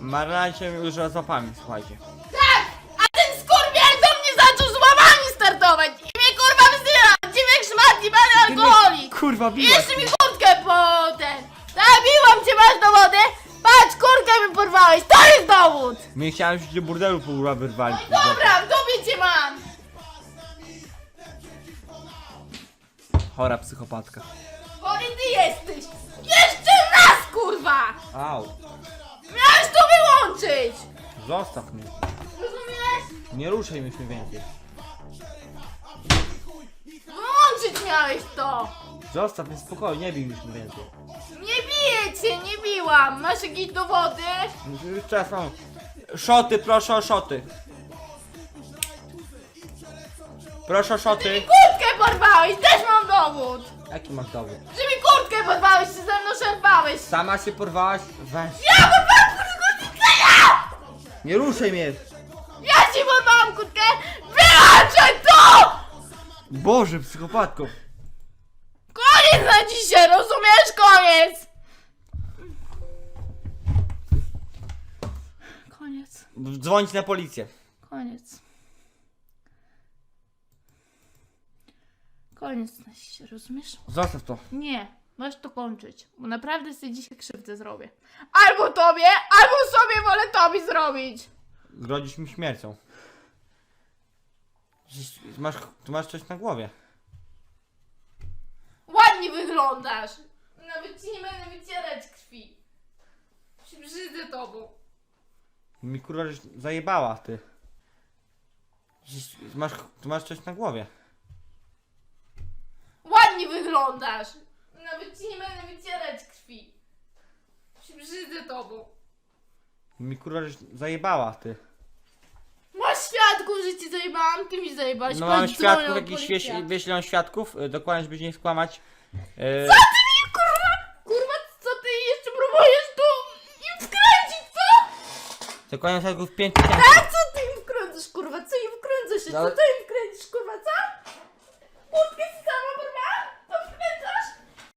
Marlena się już złapami, słuchajcie. Tak! A ten skurwiel do mnie zaczął z łamami startować! I mnie kurwa wzywa! Dziwiek szmat i bany alkoholik! Kurwa, I biła jeszcze mi kurtkę po ten! Zabiłam cię, masz dowody! Patrz, kurtkę mi porwałeś! To jest dowód! My chciałem się do burdelu pół wyrwali. Dobra, w dupie cię mam! Chora psychopatka. Chory ty jesteś! Zostaw mnie. Rozumiesz? Nie ruszaj mnie więcej. Wyłączyć miałeś to! Zostaw mnie spokojnie, nie bij już mnie więcej. Nie biję cię, nie biłam! Masz jakieś dowody? Już Teraz mam. Szoty, proszę o szoty. Proszę o szoty. Kurtkę porwałeś, też mam dowód! Jaki masz dowód? Że mi kurtkę porwałeś, się ze mną szarpałeś! Sama się porwałaś? Weź. Ja porwałam! Nie ruszaj mnie! Ja ci porwałam kurtkę! Wyłączaj to! Boże, psychopatko. Koniec na dzisiaj, rozumiesz? Koniec! Koniec, Dzwonić na policję. koniec. Koniec na dzisiaj, rozumiesz? Zostaw to. Nie, masz to kończyć, bo naprawdę sobie dzisiaj krzywdę zrobię. Albo tobie, albo sobie wolę tobie zrobić. Grodzisz mi śmiercią. Dziś- Masz, tu masz coś na głowie. Ładnie wyglądasz. Nawet ci nie będę wycierać krwi. Się brzydzę tobą. Mi kurwa żeś zajebała, ty. Dziś- Masz, tu masz coś na głowie. Ładnie wyglądasz. Nawet ci nie będę wycierać krwi. Się brzydzę tobą. Mi kurwa żeś zajebała, ty. Masz świadków, że ci zajebałam, ty mi zajebałaś. No mam świadków, jakiś policję. wieś, świadków, y, dokładnie, żeby nie skłamać. Y, Co ty mi kurwa, kurwa, co ty jeszcze próbujesz tu im wkręcić, co? dokładnie świadków 5 tysięcy. A co ty im wkręcasz, kurwa, co im wkręcasz, No ale- co ty im